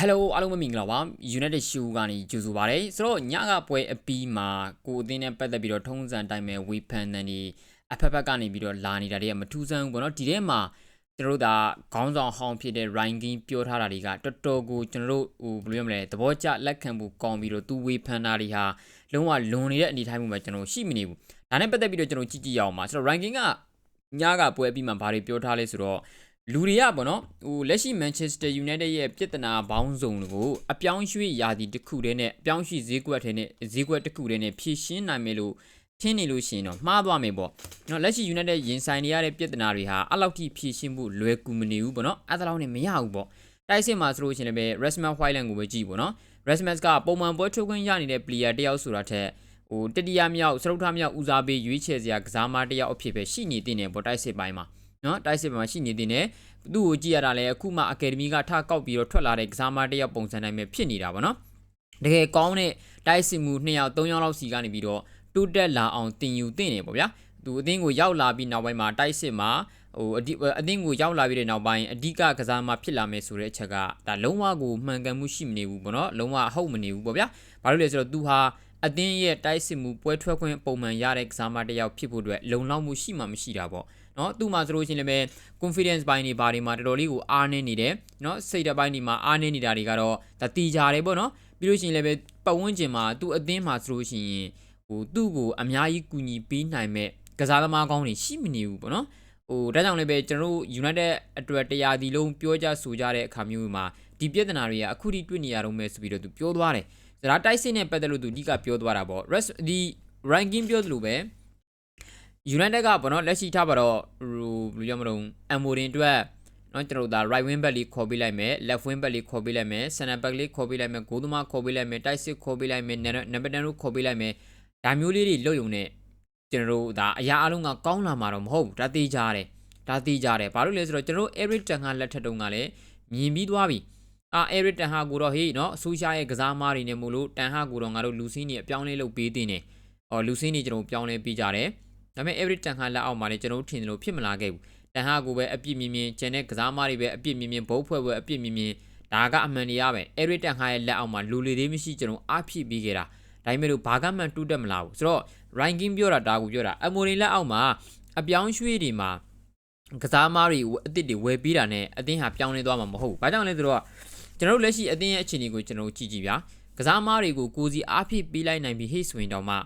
Hello အားလုံးပဲမင်္ဂလာပါ United Show ကနေကြိုဆိုပါရစေဆိုတော့ညကပွဲအပီးမှာကိုအသင်းနဲ့ပတ်သက်ပြီးတော့ထုံးစံတိုင်းမဲ့ဝေဖန်တဲ့နေအဖက်ဖက်ကနေပြီးတော့လာနေတာတွေကမထူးဆန်းဘူးပေါ့နော်ဒီထဲမှာကျွန်တော်တို့ဒါခေါင်းဆောင်ဟောင်းဖြစ်တဲ့ Ranking ပြောထားတာတွေကတော်တော်ကိုကျွန်တော်တို့ဟိုဘယ်လိုရမလဲသဘောကျလက်ခံဖို့ကောင်းပြီးတော့သူဝေဖန်တာတွေဟာလုံးဝလွန်နေတဲ့အနေအထိုင်မှုမှာကျွန်တော်ရှိမနေဘူးဒါနဲ့ပတ်သက်ပြီးတော့ကျွန်တော်ကြည့်ကြည့်ရအောင်ပါဆိုတော့ Ranking ကညကပွဲအပီးမှာဘာတွေပြောထားလဲဆိုတော့ လူတွေကပေါ့နော်ဟိုလက်ရှိ Manchester United ရဲ့ပြဿနာဘောင်းစုံကိုအပြောင်းရွှေ့ရာသီတစ်ခုတည်းနဲ့အပြောင်းရွှေ့ဈေးကွက်ထဲနဲ့ဈေးကွက်တစ်ခုတည်းနဲ့ဖြည့်ရှင်းနိုင်မယ်လို့ထင်နေလို့ရှိရင်တော့မှားသွားမယ်ပေါ့နော်လက်ရှိ United ရင်ဆိုင်နေရတဲ့ပြဿနာတွေဟာအဲ့လောက်ထိဖြည့်ရှင်းဖို့လွယ်ကူမနေဘူးပေါ့နော်အဲ့ဒါလောက်နဲ့မရဘူးပေါ့တိုက်စစ်မှာဆိုလို့ရှိရင်လည်းပဲ Rasmus Hojlund ကိုပဲကြည့်ပေါ့နော် Rasmus ကပုံမှန်ပွဲထုတ်ခွင့်ရနေတဲ့ player တယောက်ဆိုတာထက်ဟိုတတိယမြောက်စရုပ်ထမြောက်ဦးစားပေးရွေးချယ်စရာကစားမတယောက်အဖြစ်ပဲရှိနေတင်တယ်ပေါ့တိုက်စစ်ပိုင်းမှာ နော်တိုက်စစ်ပိုင်းမှာရှိနေတင်တယ်သူ့ကိုကြည့်ရတာလည်းအခုမှအကယ်ဒမီကထကောက်ပြီးတော့ထွက်လာတဲ့ကစားမတယောက်ပုံစံတိုင်းပဲဖြစ်နေတာပေါ့နော်တကယ်ကောင်းတဲ့တိုက်စစ်မှု2ယောက်3ယောက်လောက်စီကနေပြီးတော့တိုးတက်လာအောင်တင်ယူတင်နေပေါ့ဗျာသူအသင်းကိုရောက်လာပြီးနောက်ပိုင်းမှာတိုက်စစ်မှာဟိုအဒီအသင်းကိုရောက်လာပြီးတဲ့နောက်ပိုင်းအဓိကကစားမဖြစ်လာမယ်ဆိုတဲ့အချက်ကဒါလုံးဝကိုမှန်ကန်မှုရှိမနေဘူးပေါ့နော်လုံးဝဟုတ်မနေဘူးပေါ့ဗျာဘာလို့လဲဆိုတော့သူဟာအသင်းရဲ့တိုက်စစ်မှုပွဲထွက်ခွင့်ပုံမှန်ရတဲ့ကစားမတယောက်ဖြစ်ဖို့အတွက်လုံလောက်မှုရှိမှမရှိတာပေါ့ နော်သူ့မှာဆိုလို့ရှိရင်လည်းပဲ confidence ဘိုင်းတွေဘာတွေမှာတော်တော်လေးကိုအားနည်းနေတယ်နော်စိတ်တပိုင်းတွေမှာအားနည်းနေတာတွေကတော့ဒါတီကြတယ်ပေါ့နော်ပြီးလို့ရှိရင်လည်းပဲပတ်ဝန်းကျင်မှာသူ့အသင်းမှာဆိုလို့ရှိရင်ဟိုသူ့ကိုအများကြီးကူညီပေးနိုင်မဲ့ကစားသမားကောင်းတွေရှိမနေဘူးပေါ့နော်ဟိုဒါကြောင့်လည်းပဲကျွန်တော်တို့ United အတွက်တရားဒီလုံးပြောကြဆိုကြတဲ့အခါမျိုးမှာဒီပြဿနာတွေကအခုထိတွေ့နေရတော့မယ်ဆိုပြီးတော့သူပြောသွားတယ်စရာတိုက်စစ်နဲ့ပတ်သက်လို့သူအဓိကပြောသွားတာပေါ့ rest ဒီ ranking ပြောသလိုပဲ United ကပေါ့နော်လက်ရှိထားပါတော့ဟိုဘယ်လိုရမလို့အမ်မိုဒင်အတွက်နော်ကျွန်တော်တို့ဒါ right wing back လေးခေါ်ပေးလိုက်မယ် left wing back လေးခေါ်ပေးလိုက်မယ် center back လေးခေါ်ပေးလိုက်မယ်ဂိုးသမားခေါ်ပေးလိုက်မယ်တိုက်စစ်ခေါ်ပေးလိုက်မယ် number 10တို့ခေါ်ပေးလိုက်မယ်ဒါမျိုးလေးတွေလွတ်ယုံနဲ့ကျွန်တော်တို့ဒါအရာအလုံးကကောင်းလာမှာတော့မဟုတ်ဘူးဒါသိကြတယ်ဒါသိကြတယ်ဘာလို့လဲဆိုတော့ကျွန်တော်တို့ Eric Ten Hag လက်ထက်တုန်းကလည်းမြင်ပြီးသွားပြီအာ Eric Ten Hag ကိုတော့ဟေးနော်ဆူရှာရဲ့ကစားမားတွေနဲ့မို့လို့ Ten Hag ကိုတော့ငါတို့လူစင်းကြီးအပြောင်းလဲလုပ်ပေးတင်တယ်အော်လူစင်းကြီးကျွန်တော်ပြောင်းလဲပေးကြတယ် ဒါပေမဲ့ every တန်ခါလက်အောက်မှာလည်းကျွန်တော်တို့ထင်တယ်လို့ဖြစ်မလာခဲ့ဘူးတန်ဟာကိုပဲအပြစ်မြင်မြင်ကျန်တဲ့ကစားမတွေပဲအပြစ်မြင်မြင်ဘုတ်ဖွဲ့ဖွဲ့အပြစ်မြင်မြင်ဒါကအမှန်တရားပဲ every တန်ခါရဲ့လက်အောက်မှာလူလေသေးမရှိကျွန်တော်အဖြစ်ပြီးခဲ့တာဒါပေမဲ့လို့ဘာကမှတူးတက်မလာဘူးဆိုတော့ ranking ပြောတာဒါကိုပြောတာအမိုရီလက်အောက်မှာအပြောင်းရွှေ့တွေမှာကစားမားတွေအစ်စ်တွေဝယ်ပြီးတာနဲ့အတင်းဟာပြောင်းလဲသွားမှာမဟုတ်ဘူး။ဘာကြောင့်လဲဆိုတော့ကျွန်တော်တို့လက်ရှိအတင်းရဲ့အခြေအနေကိုကျွန်တော်တို့ကြည့်ကြည့်ဗျာ။ကစားမားတွေကိုကိုစီအားဖြစ်ပေးလိုက်နိုင်ပြီးဟိဆိုရင်တောင်မှ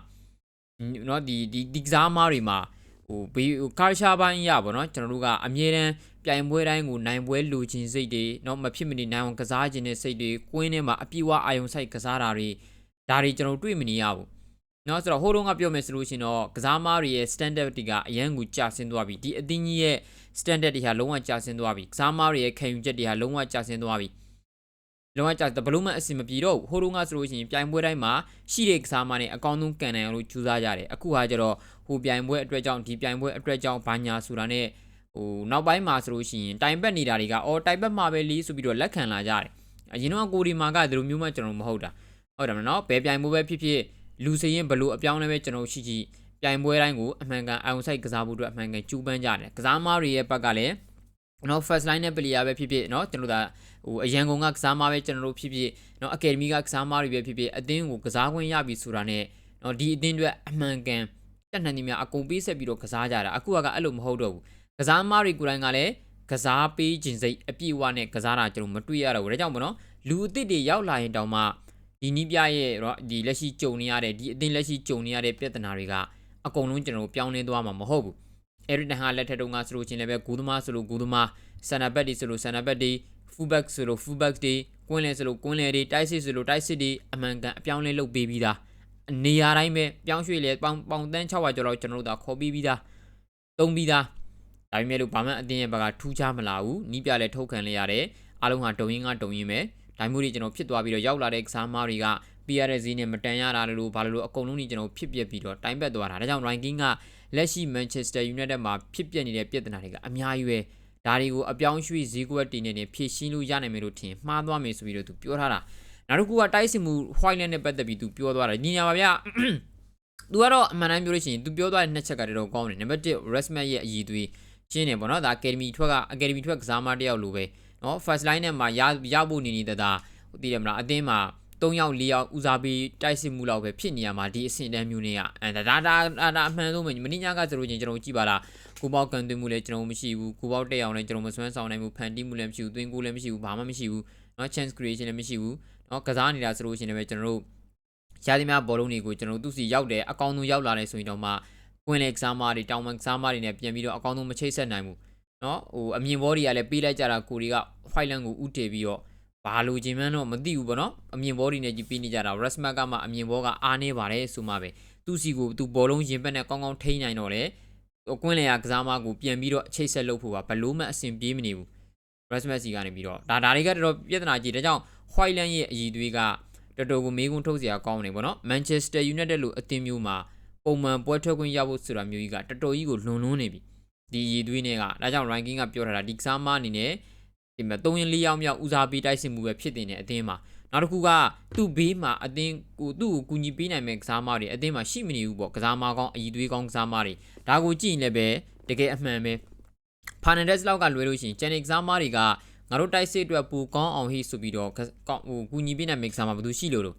เนาะဒီဒီဒီကစားမားတွေမှာဟိုဘေးကာရှာပိုင်းရပါတော့ကျွန်တော်တို့ကအမြဲတမ်းပြိုင်ပွဲတိုင်းကိုနိုင်ပွဲလူချင်းစိတ်တွေเนาะမဖြစ်မနေနိုင်အောင်ကစားခြင်းတဲ့စိတ်တွေကွင်းထဲမှာအပြည့်အဝအာယုံဆိုင်ကစားတာတွေဒါတွေကျွန်တော်တွေ့မနေရဘူးเนาะဆိုတော့ဟိုတုန်းကပြောမယ်ဆိုလို့ရှိရင်တော့ကစားမားတွေရဲ့ standard တွေကအရန်ကိုကျဆင်းသွားပြီဒီအသင်းကြီးရဲ့ standard တွေဟာလုံးဝကျဆင်းသွားပြီကစားမားတွေရဲ့ခံယူချက်တွေဟာလုံးဝကျဆင်းသွားပြီ လုံးဝကြဘလို့မှအဆင်မပြေတော့ဟိုတုန်းကဆိုလို့ရှိရင်ပြိုင်ပွဲတိုင်းမှာရှိတဲ့ကစားမနဲ့အကောင်းဆုံးကန်နိုင်အောင်လို့ကြိုးစားကြတယ်အခုဟာကျတော့ဟိုပြိုင်ပွဲအတွက်ကြောင့်ဒီပြိုင်ပွဲအတွက်ကြောင့်ဘာညာဆိုတာနဲ့ဟိုနောက်ပိုင်းမှာဆိုလို့ရှိရင်တိုင်ပတ်နေတာတွေကအော်တိုင်ပတ်မှာပဲလီးဆိုပြီးတော့လက်ခံလာကြတယ်အရင်တော့ကိုဒီမာကဒီလိုမျိုးမှကျွန်တော်မဟုတ်တာဟုတ်တယ်မနော်ဘယ်ပြိုင်ပွဲပဲဖြစ်ဖြစ်လူစရင်ဘလို့အပြောင်းလဲပဲကျွန်တော်ရှိကြည့်ပြိုင်ပွဲတိုင်းကိုအမှန်ကန်အောင်ဆိုင်ကစားဖို့အတွက်အမှန်ကန်ကြိုးပမ်းကြတယ်ကစားမားတွေရဲ့ဘက်ကလည်း နော် first line နဲ့ player ပဲဖြစ်ဖြစ်နော်ကျွန်တော်ဒါဟိုအရန်ကုန်ကကစားမပဲကျွန်တော်တို့ဖြစ်ဖြစ်နော် academy ကကစားမတွေပဲဖြစ်ဖြစ်အသင်းကိုကစားခွင့်ရပြီဆိုတာနဲ့နော်ဒီအသင်းတွေအမှန်ကန်တက်နိုင်နေများအကုန်ပေးဆက်ပြီးတော့ကစားကြတာအခုကအဲ့လိုမဟုတ်တော့ဘူးကစားမတွေကိုယ်တိုင်ကလည်းကစားပေးခြင်းစိတ်အပြည့်အဝနဲ့ကစားတာကျွန်တော်မတွေ့ရတော့ဘူးဒါကြောင့်မနော်လူအစ်စ်တွေရောက်လာရင်တောင်မှဒီနီးပြရဲ့တော့ဒီလက်ရှိကြုံနေရတဲ့ဒီအသင်းလက်ရှိကြုံနေရတဲ့ပြဿနာတွေကအကုန်လုံးကျွန်တော်ပြောင်းလဲသွားမှာမဟုတ်ဘူး အဲ့ဒီတဟာလက်ထက်တုန်းကဆိုလို့ချင်းလည်းပဲဂူးသမားဆိုလို့ဂူးသမားဆန်နာဘက်တွေဆိုလို့ဆန်နာဘက်တွေ fullback ဆိုလို့ fullback တွေကွင်းလဲဆိုလို့ကွင်းလဲတွေတိုက်စစ်ဆိုလို့တိုက်စစ်တွေအမှန်ကန်အပြောင်းလဲလုပ်ပေးပြီးသားနေရာတိုင်းပဲပြောင်းရွှေ့လဲပေါင်ပေါင်တန်း600ကျော်လောက်ကျွန်တော်တို့သာခေါ်ပြီးပြီးသားသုံးပြီးသားဒါပေမဲ့လို့ဘာမှအတင်းရဲ့ဘက်ကထူးခြားမလာဘူးနီးပြလဲထုတ်ခံလဲရတယ်အားလုံးဟာတုံရင်းကတုံရင်းပဲဒါမျိုးတွေကျွန်တော်ဖြစ်သွားပြီးတော့ရောက်လာတဲ့ကစားမားတွေက PRS နဲ့မတန်ရတာလို့ဘာလို့အကုန်လုံးကြီးကျွန်တော်ဖြစ်ပြပြီးတော့တိုင်းပတ်သွားတာဒါကြောင့် ranking ကလက်ရှိ Manchester United မှာဖြစ်ပျက်နေတဲ့ပြဿနာတွေကအများကြီးပဲဒါတွေကိုအပြောင်းရွှေ့ဈေးကွက်တင်နေနေဖြည့်ရှင်းလို့ရနိုင်မယ်လို့ထင်မှားသွားမယ်ဆိုပြီးတော့သူပြောထားတာနောက်တစ်ခုကတိုက်စစ်မှု Whiteland နဲ့ပတ်သက်ပြီးသူပြောသွားတာညီညာပါဗျသူကတော့အမှန်တမ်းပြောလို့ရှိရင်သူပြောသွားတဲ့နှစ်ချက်ကတော်တော်ကောင်းတယ်နံပါတ်1 Resmat ရဲ့အည်သွေးကျင်းတယ်ပေါ့နော်ဒါ Academy ထွက်က Academy ထွက်ကစားမတယောက်လိုပဲနော် first line နဲ့မှာရရဖို့နေနေတာဟသိတယ်မလားအသင်းမှာ 3ယောက်4ယောက်ဦးစားပေးတိုက်စစ်မှုလောက်ပဲဖြစ်နေရမှာဒီအဆင့်တန်းမျိုးတွေကအဲဒါဒါဒါဒါဒါအမှန်ဆုံးပဲမင်းညကဆိုလို့ချင်းကျွန်တော်ကြည့်ပါလားကိုပေါက်ကန်သွင်းမှုလည်းကျွန်တော်မရှိဘူးကိုပေါက်တက်အောင်လည်းကျွန်တော်မစွမ်းဆောင်နိုင်ဘူးဖန်တီးမှုလည်းမရှိဘူးသွင်းကိုလည်းမရှိဘူးဘာမှမရှိဘူးเนาะ chance creation လည်းမရှိဘူးเนาะကစားနေတာဆိုလို့ရှိရင်လည်းကျွန်တော်တို့ရှားသမျှဘောလုံးတွေကိုကျွန်တော်တို့သူစီရောက်တယ်အကောင်းဆုံးရောက်လာတယ်ဆိုရင်တော့မှကွင်းလေကစားမတွေတောင်ပန်ကစားမတွေနဲ့ပြန်ပြီးတော့အကောင်းဆုံးမချိတ်ဆက်နိုင်ဘူးเนาะဟိုအမြင်ဘောတွေကလည်းပေးလိုက်ကြတာကိုတွေက white line ကိုဥတည်ပြီးတော့ ဘာလို့ခြင်းမှန်းတော့မသိဘူးပေါ့နော်အမြင်ဘောတွေနဲ့ကြီးပြီးနေကြတာ Rasmak ကမှအမြင်ဘောကအားနေပါတယ်ဆိုမှပဲသူစီကိုသူဘောလုံးရင်ပတ်နဲ့ကောင်းကောင်းထိန်းနိုင်တော့လေကွင်းလေကကစားမကိုပြန်ပြီးတော့အချိတ်ဆက်လုပ်ဖို့ကဘလို့မှအဆင်ပြေးမနေဘူး Rasmak စီကနေပြီးတော့ဒါဒါတွေကတော်တော်ပြဿနာကြီးဒါကြောင့် white line ရဲ့အည်သွေးကတော်တော်ကိုမေးခွန်းထုတ်စရာကောင်းနေပေါ့နော် Manchester United လို့အသင်းမျိုးမှာပုံမှန်ပွဲထွက်ခွင့်ရဖို့ဆိုတာမျိုးကြီးကတော်တော်ကြီးကိုလွန်လွန်းနေပြီဒီရည်သွေးနဲ့ကဒါကြောင့် ranking ကပြောထားတာဒီကစားမအနေနဲ့ ဒီမှာ3ရင်4ယောက်မြောက်ဦးစားပေးတိုက်စစ်မှုပဲဖြစ်တင်တဲ့အသင်းမှာနောက်တစ်ခုကသူ့ဘေးမှာအသင်းကိုသူ့ကိုကူညီပေးနိုင်မဲ့ကစားမတွေအသင်းမှာရှိမနေဘူးပေါ့ကစားမကောင်းအည်သွေးကောင်းကစားမတွေဒါကိုကြည့်ရင်လည်းပဲတကယ်အမှန်ပဲဖာနန်ဒက်စ်လောက်ကလွယ်လို့ရှိရင်ကျန်တဲ့ကစားမတွေကငါတို့တိုက်စစ်အတွက်ပူကောင်းအောင်ဟိဆိုပြီးတော့ကောင်းဟိုကူညီပေးနိုင်မဲ့ကစားမဘယ်သူရှိလို့လို့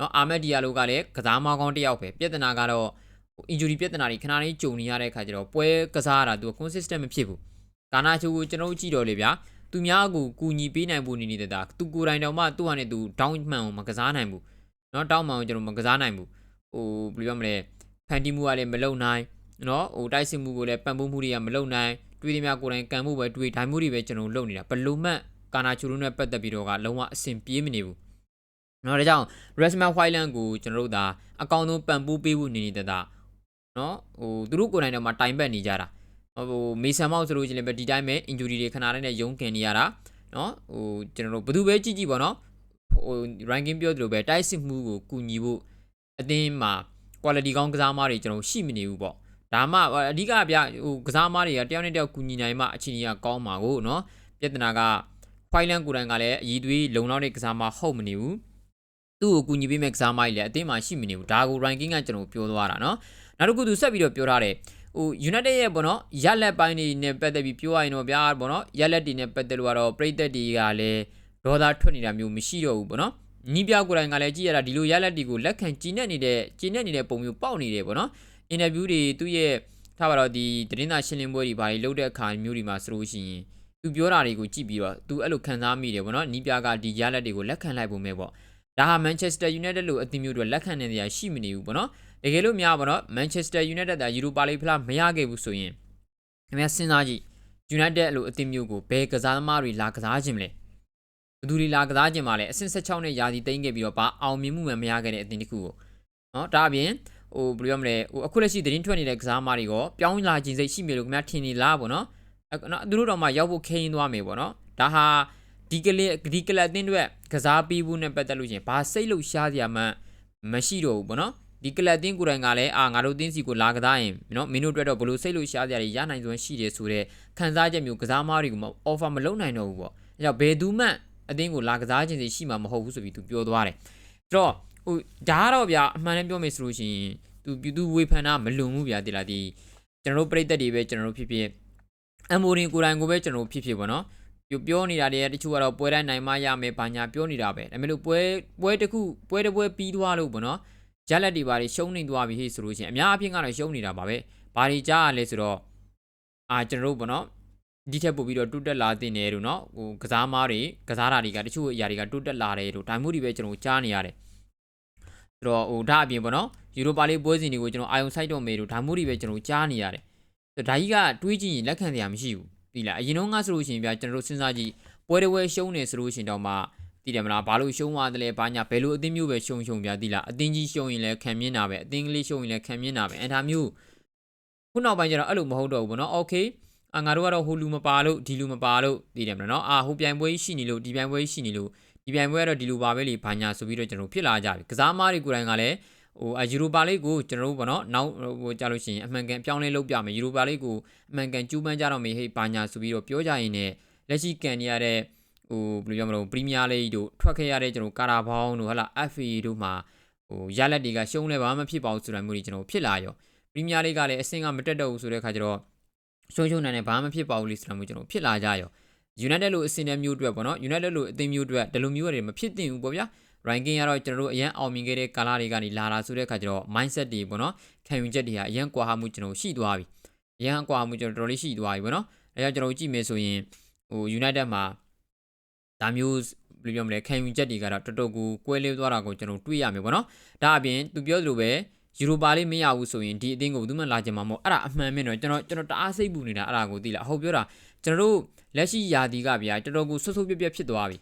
နော်အာမက်ဒီယာလိုကလည်းကစားမကောင်းတစ်ယောက်ပဲပြဿနာကတော့ injury ပြဿနာတွေခဏလေးကြုံနေရတဲ့အခါကျတော့ပွဲကစားရတာသူ consistent မဖြစ်ဘူးကာနာချိုကိုကျွန်တော်ကြည့်တော့လေဗျာ သူများကိုကူညီပေးနိုင်ဖို့နေနေတဲ့တာသူကိုယ်တိုင်တော့မှသူ့ဟာနဲ့သူ down မှန်ကိုမကစားနိုင်ဘူးเนาะတောင်းမှန်ကိုကျွန်တော်မကစားနိုင်ဘူးဟိုဘယ်လိုပြောမလဲဖန်တီမှုကလည်းမလုံနိုင်เนาะဟိုတိုက်စစ်မှုကိုလည်းပံ့ပိုးမှုတွေကမလုံနိုင်တွေးသမျှကိုယ်တိုင်ကန်မှုပဲတွေးတိုင်းမှုတွေပဲကျွန်တော်လုပ်နေတာဘလို့မှကာနာချိုလိုနဲ့ပတ်သက်ပြီးတော့ကလုံးဝအဆင်ပြေးမနေဘူးနော်ဒါကြောင့် Resma Whiteland ကိုကျွန်တော်တို့ဒါအကောင့်ဆုံးပံ့ပိုးပေးဖို့နေနေတဲ့တာနော်ဟိုသူတို့ကိုယ်တိုင်တော့မှတိုင်ပတ်နေကြတာ ဟိုမေဆန်မောက်ဆိုလို့ရှိရင်လည်းဒီတိုင်းပဲ injury တွေခဏလေးနဲ့ရုန်းကန်နေရတာနော်ဟိုကျွန်တော်တို့ဘယ်သူပဲကြည့်ကြည့်ပါနော်ဟို ranking ပြောသလိုပဲတိုက်စစ်မှုကိုကူညီဖို့အသင်းမှာ quality ကောင်းကစားသမားတွေကျွန်တော်ရှိမနေဘူးပေါ့ဒါမှအဓိကဗျဟိုကစားသမားတွေကတယောက်နဲ့တယောက်ကူညီနိုင်မှအခြေအနေကကောင်းမှာကိုနော်ပြဿနာက Fireland ကိုယ်တိုင်ကလည်းအည်သွေးလုံလောက်တဲ့ကစားသမားဟုတ်မနေဘူးသူ့ကိုကူညီပေးမဲ့ကစားသမားတွေလည်းအသင်းမှာရှိမနေဘူးဒါကို ranking ကကျွန်တော်ပြောသွားတာနော်နောက်တစ်ခုသူဆက်ပြီးတော့ပြောထားတယ် ဟို United ရဲ့ပေါ့နော်ရက်လက်ပိုင်းတွေနဲ့ပတ်သက်ပြီးပြောရရင်တော့ဗျာပေါ့နော်ရက်လက်တွေနဲ့ပတ်သက်လို့ကတော့ပြည်သက်တွေကလည်းဒေါသထွက်နေတာမျိုးမရှိတော့ဘူးပေါ့နော်ညီပြကိုယ်တိုင်ကလည်းကြည့်ရတာဒီလိုရက်လက်တွေကိုလက်ခံကြည်နေနေတဲ့ကြည်နေနေတဲ့ပုံမျိုးပေါက်နေတယ်ပေါ့နော်အင်တာဗျူးတွေသူ့ရဲ့ထားပါတော့ဒီသတင်းစာရှင်းလင်းပွဲတွေဘာတွေလုပ်တဲ့အခါမျိုးတွေမှာဆိုလို့ရှိရင်သူပြောတာတွေကိုကြည့်ပြီးတော့သူအဲ့လိုခံစားမိတယ်ပေါ့နော်ညီပြကဒီရက်လက်တွေကိုလက်ခံလိုက်ပုံပဲပေါ့ ဒါဟာ Manchester United လို့အသင်းမျိုးတွေလက်ခံနေတဲ့အရာရှိမနေဘူးပေါ့နော်တကယ်လို့များပါတော့ Manchester United က Europa League ဖလားမရခဲ့ဘူးဆိုရင်ခင်ဗျာစဉ်းစားကြည့် United လို့အသင်းမျိုးကိုဘယ်ကစားသမားတွေလာကစားခြင်းမလဲဘယ်သူတွေလာကစားခြင်းမလဲအဆင့်16နဲ့ယာစီသိမ်းခဲ့ပြီးတော့ဘာအောင်မြင်မှုမှမရခဲ့တဲ့အသင်းတစ်ခုကိုနော်ဒါအပြင်ဟိုဘယ်လိုရမလဲဟိုအခုလက်ရှိသတင်းထွက်နေတဲ့ကစားသမားတွေကပြောင်းလာခြင်းစိတ်ရှိမြေလို့ခင်ဗျာထင်နေလားပေါ့နော်နော်သူတို့တော့မှရောက်ဖို့ခင်းသွားမယ်ပေါ့နော်ဒါဟာ ဒီကလေးဒီကလပ်အသင်းတွေကစားပြီးဘူးနဲ့ပတ်သက်လို့ရှင်ဘာစိတ်လို့ရှားစရာမှမရှိတော့ဘူးပေါ့နော်ဒီကလပ်တင်းကိုယ်တိုင်ကလည်းအာငါတို့တင်းစီကိုလာကစားရင်နော်မင်းတို့အတွက်တော့ဘလို့စိတ်လို့ရှားစရာတွေရနိုင်စွမ်းရှိတယ်ဆိုတော့ခံစားချက်မျိုးကစားမားတွေကမ offer မလုပ်နိုင်တော့ဘူးပေါ့အဲကြောင့်ဘယ်သူမှအတင်းကိုလာကစားခြင်းစီရှိမှာမဟုတ်ဘူးဆိုပြီးသူပြောသွားတယ်အဲ့တော့ဟိုဒါကတော့ဗျာအမှန်တမ်းပြောမယ်ဆိုလို့ရှိရင်သူပြည်သူဝေဖန်တာမလွန်ဘူးဗျာတိလာဒီကျွန်တော်တို့ပြိသက်တွေပဲကျွန်တော်တို့ဖြစ်ဖြစ်အမိုရင်ကိုယ်တိုင်ကိုပဲကျွန်တော်တို့ဖြစ်ဖြစ်ပေါ့နော် ပြောပြောနေတာတွေတချို့ကတော့ပွဲတိုင်းနိုင်မရမယ်ဘာညာပြောနေတာပဲဒါပေမဲ့လို့ပွဲပွဲတစ်ခုပွဲတစ်ပွဲပြီးသွားလို့ပေါ့နော်ရလက်တွေဘာတွေရှုံးနေသွားပြီဟေ့ဆိုလို့ရှိရင်အများအပြားကတော့ရှုံးနေတာပါပဲဘာတွေကြားရလဲဆိုတော့အာကျွန်တော်တို့ပေါ့နော်ဒီထက်ပိုပြီးတော့တိုးတက်လာတင်တယ်လို့နော်ဟိုကစားမားတွေကစားတာတွေကတချို့အရာတွေကတိုးတက်လာတယ်လို့ဒါမျိုးတွေပဲကျွန်တော်ကြားနေရတယ်ဆိုတော့ဟိုဒါအပြင်ပေါ့နော်ယူရိုပါလိပွဲစဉ်တွေကိုကျွန်တော်အာယုံဆိုင်တော့မယ်လို့ဒါမျိုးတွေပဲကျွန်တော်ကြားနေရတယ်ဆိုတော့ဒါကြီးကတွေးကြည့်ရင်လက်ခံစရာမရှိဘူး ဒီလားအရင်တော့ငါဆိုလို့ရှိရင်ဗျာကျွန်တော်တို့စဉ်းစားကြည့်ပွဲတစ်ပွဲရှုံးနေဆိုလို့ရှိရင်တော့မှသိတယ်မလားဘာလို့ရှုံးသွားတယ်လဲဘာညာဘယ်လိုအသင်းမျိုးပဲရှုံးရှုံးပြသိလားအသင်းကြီးရှုံးရင်လည်းခံမြင်တာပဲအသင်းကလေးရှုံးရင်လည်းခံမြင်တာပဲအဲဒါမျိုးခုနောက်ပိုင်းကျတော့အဲ့လိုမဟုတ်တော့ဘူးဗောနော်โอเคအာငါတို့ကတော့ဟိုလူမပါလို့ဒီလူမပါလို့သိတယ်မလားနော်အာဟိုပြိုင်ပွဲရှိနေလို့ဒီပြိုင်ပွဲရှိနေလို့ဒီပြိုင်ပွဲကတော့ဒီလိုပါပဲလေဘာညာဆိုပြီးတော့ကျွန်တော်ဖြစ်လာကြပြီကစားမားတွေကိုယ်တိုင်ကလည်း ဟိုယူရိုပါလိကိုကျွန်တော်တို့ဗောနော်နောက်ဟိုကြာလို့ရှိရင်အမှန်ကန်ပြောင်းလဲလုပ်ပြမယ်ယူရိုပါလိကိုအမှန်ကန်ကျူးပန်းကြတော့မေဟေးဘာညာဆိုပြီးတော့ပြောကြရင်လည်းလက်ရှိကန်နေရတဲ့ဟိုဘယ်လိုပြောမလဲပရီးမီးယားလိတို့ထွက်ခဲ့ရတဲ့ကျွန်တော်ကာရာဘောင်းတို့ဟလာ FA တို့မှာဟိုရလက်တွေကရှုံးလဲဘာမှဖြစ်ပါဘူးဆိုတာမျိုးတွေကျွန်တော်ဖြစ်လာရောပရီးမီးယားလိကလည်းအဆင့်ကမတက်တော့ဘူးဆိုတဲ့ခါကျတော့ရှုံးရှုံးနိုင်နေဘာမှဖြစ်ပါဘူးလေဆိုတာမျိုးကျွန်တော်ဖြစ်လာကြရော United လို့အစင်တဲ့မျိုးအတွက်ပေါ့နော် United လို့အသင်းမျိုးအတွက်ဒီလိုမျိုးတွေမဖြစ်သင့်ဘူးပေါ့ဗျာ ranking ကတော့ကျွန်တော်တို့အရန်အောင်မြင်ခဲ့တဲ့ကာလတွေကနေလာတာဆိုတဲ့အခါကျတော့ mindset တွေပေါ့နော်ခံယူချက်တွေဟာအရန်ကွာဟမှုကျွန်တော်ရှိသွားပြီအရန်ကွာဟမှုကျွန်တော်တော်တော်လေးရှိသွားပြီပေါ့နော်အဲကြောင့်ကျွန်တော်ကြည့်မယ်ဆိုရင်ဟို United မှာဒါမျိုးဘယ်လိုပြောမလဲခံယူချက်တွေကတော့တော်တော်ကိုကွဲလေးသွားတာကိုကျွန်တော်တွေ့ရမယ်ပေါ့နော်ဒါအပြင်သူပြောသလိုပဲယူရိုပါလေးမရဘူးဆိုရင်ဒီအသင်းကိုဘယ်သူမှလာကြမှာမဟုတ်အဲ့ဒါအမှန်ပဲနော်ကျွန်တော်ကျွန်တော်တအားစိတ်ပူနေတာအဲ့ဒါကိုသိလားဟုတ်ပြောတာကျွန်တော်တို့လက်ရှိယာတီကဗျာတော်တော်ကိုဆွဆွပြက်ပြက်ဖြစ်သွားပြီ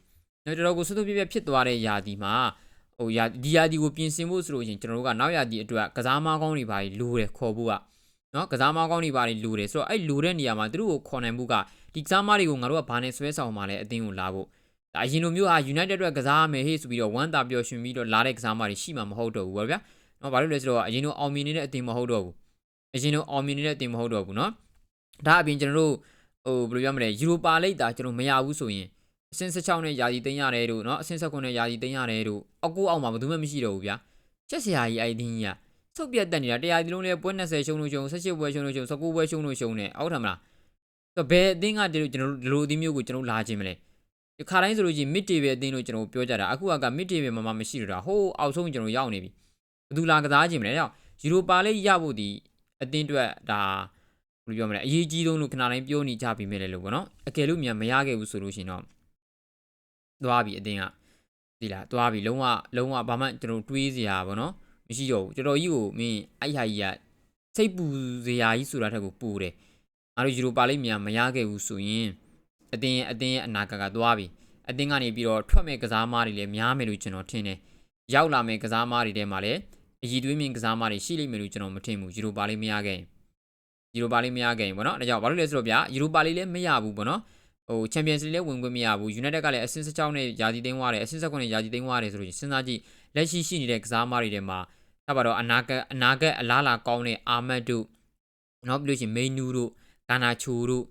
နော်တော်တော်ကိုဆွဆွပြက်ပြက်ဖြစ်သွားတဲ့ယာတီမှာဟိုယာဒီယာတီကိုပြင်ဆင်ဖို့ဆိုလို့ရှိရင်ကျွန်တော်တို့ကနောက်ယာတီအတွက်ကစားမကောင်းတွေပါလိုတယ်ခေါ်ဖို့ကနော်ကစားမကောင်းတွေပါလိုတယ်ဆိုတော့အဲ့လိုတဲ့နေရာမှာသူတို့ကိုခေါ်နိုင်မှုကဒီကစားမတွေကိုငါတို့ကဘာနဲ့ဆွဲဆောင်မှလဲအသင်းကိုလာဖို့ဒါအရင်လိုမျိုးဟာ United အတွက်ကစားရမယ်ဟေ့ဆိုပြီးတော့ဝမ်းသာပျော်ရွှင်ပြီးတော့လာတဲ့ကစားမတွေရှိမှာမဟုတ်တော့ဘူးပေါ့ဗျာနော်ဘာလို့လဲဆိုတော့အရင်လိုအောင်မြင်နေတဲ့အသင်းမဟုတ်တော့ဘူးအရင်လိုအောင်မြင်နေတဲ့အသင်းမဟုတ်တော့ဘူးနော်ဒါအပြင်ကျွန်တော်တို့ဟိုဘယ်လိုပြောမလဲယူရိုပါလိတ်တာကျွန်တော်မရဘူးဆိုရင် အဆင့်16နဲ့ယာတီသိမ်းရတယ်တို့နော်အဆင့်19နဲ့ယာတီသိမ်းရတယ်တို့အကူအောက်မှာဘယ်သူမှမရှိတော့ဘူးဗျာချက်စရာကြီးအဲ့ဒီကြီးကစုပ်ပြတ်တက်နေတာတရားဒီလုံးလဲပွဲ20ရှုံးလို့ရှုံး18ပွဲရှုံးလို့ရှုံး19ပွဲရှုံးလို့ရှုံးနေအောက်ထမလားဆိုဘယ်အသင်းကတည်းကကျွန်တော်တို့ဒီလိုအသင်းမျိုးကိုကျွန်တော်လာခြင်းမလဲဒီခါတိုင်းဆိုလို့ရှိရင် mid table အသင်းလို့ကျွန်တော်ပြောကြတာအခုက mid table မှာမှမရှိတော့တာဟိုးအောက်ဆုံးကျွန်တော်ရောက်နေပြီဘယ်သူလာကစားခြင်းမလဲကြောက်ယူရိုပါလေးရဖို့ဒီအသင်းအတွက်ဒါဘယ်လိုပြောမလဲအရေးကြီးဆုံးလို့ခဏတိုင်းပြောနေကြပြီမဲ့လေလို့ပေါ့နော်အကယ်လို့မြန်မရခဲ့ဘူးဆိုလို့ရှိရင်တော့ သွားပြီအသင်းကဒီလားသွားပြီလုံးဝလုံးဝဘာမှကျွန်တော်တွေးစရာပေါ့နော်မရှိတော့ဘူးတော်တော်ကြီးကိုမင်းအဲ့ဟာကြီးကစိတ်ပူစရာကြီးဆိုတာထက်ကိုပူတယ်အားလို့ယူရိုပါလိမြန်မရခဲ့ဘူးဆိုရင်အသင်းအသင်းရဲ့အနာဂတ်ကသွားပြီအသင်းကနေပြီးတော့ထွက်မဲ့ကစားမားတွေလည်းများမယ်လို့ကျွန်တော်ထင်တယ်ရောက်လာမဲ့ကစားမားတွေထဲမှာလည်းအည်သွေးမြင့်ကစားမားတွေရှိလိမ့်မယ်လို့ကျွန်တော်မထင်ဘူးယူရိုပါလိမရခဲ့ရင်ယူရိုပါလိမရခဲ့ရင်ပေါ့နော်ဒါကြောင့်ဘာလို့လဲဆိုတော့ဗျာယူရိုပါလိလည်းမရဘူးပေါ့နော် ဟိုချန်ပီယံစ်လိလည်းဝင်ခွင့်မရဘူးယူနိုက်တက်ကလည်းအဆင့်16နဲ့ယာစီသိမ်းသွားတယ်အဆင့်16နဲ့ယာစီသိမ်းသွားတယ်ဆိုလို့စဉ်းစားကြည့်လက်ရှိရှိနေတဲ့ကစားသမားတွေထဲမှာဒါပါတော့အနာကအနာကအလားလာကောင်းတဲ့အာမတ်တို့နော်ပြီးလို့ရှိရင်မိန်နူတို့ဂါနာချိုတို့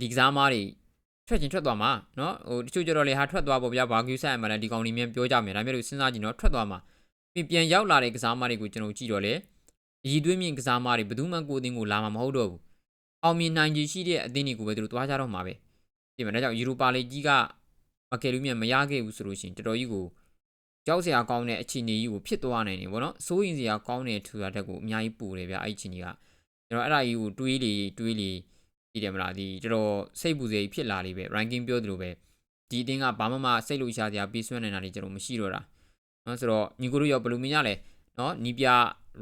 ဒီကစားသမားတွေထွက်ချင်ထွက်သွားမှာနော်ဟိုတချို့ကြတော့လေဟာထွက်သွားပေါ့ဗျာဘာကူးဆိုင်မှာလည်းဒီကောင်တွေမြန်ပြောကြမယ်ဒါမျိုးလို့စဉ်းစားကြည့်နော်ထွက်သွားမှာပြန်ပြန်ရောက်လာတဲ့ကစားသမားတွေကိုကျွန်တော်ကြည့်တော့လေရည်သွေးမြင့်ကစားသမားတွေဘယ်သူမှကိုယ်အသင်းကိုလာမှာမဟုတ်တော့ဘူးအောင်မြင်နိုင်ခြေရှိတဲ့အသင်းတွေကိုပဲသူတို့သွားကြတော့မှာပဲ ဒီမှာဒါကြောင့်ယူရိုပါလိကြီးကမကယ်လို့မြန်မရခဲ့ဘူးဆိုလို့ရှိရင်တော်တော်ကြီးကိုကြောက်စရာကောင်းတဲ့အခြေအနေကြီးကိုဖြစ်သွားနိုင်တယ်ဗောနော်စိုးရင်စရာကောင်းတဲ့ထူတာတက်ကိုအများကြီးပို့တယ်ဗျအဲ့အခြေအနေကကျွန်တော်အဲ့ဒါကြီးကိုတွေးလေတွေးလေကြည့်တယ်မလားဒီတော်တော်စိတ်ပူစရာဖြစ်လာလိမ့်ပဲ ranking ပြောသလိုပဲဒီအတင်းကဘာမှမစိတ်လို့ရှားစရာပြီးဆွဲနေတာတွေကျွန်တော်မရှိတော့တာနော်ဆိုတော့ညီကိုတို့ရောဘယ်လိုမြင်ရလဲနော်နီးပြ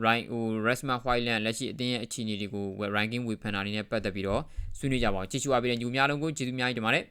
right ဟို Resma Whiteland လက်ရှိအတင်းရဲ့အခြေအနေတွေကို ranking ဝေဖန်တာတွေနဲ့ပတ်သက်ပြီးတော့ဆွေးနွေးကြပါအောင်ကြည့်ရှုအားပေးတဲ့ညီများလုံးကိုကျေးဇူးများကြီးတင်ပါတယ်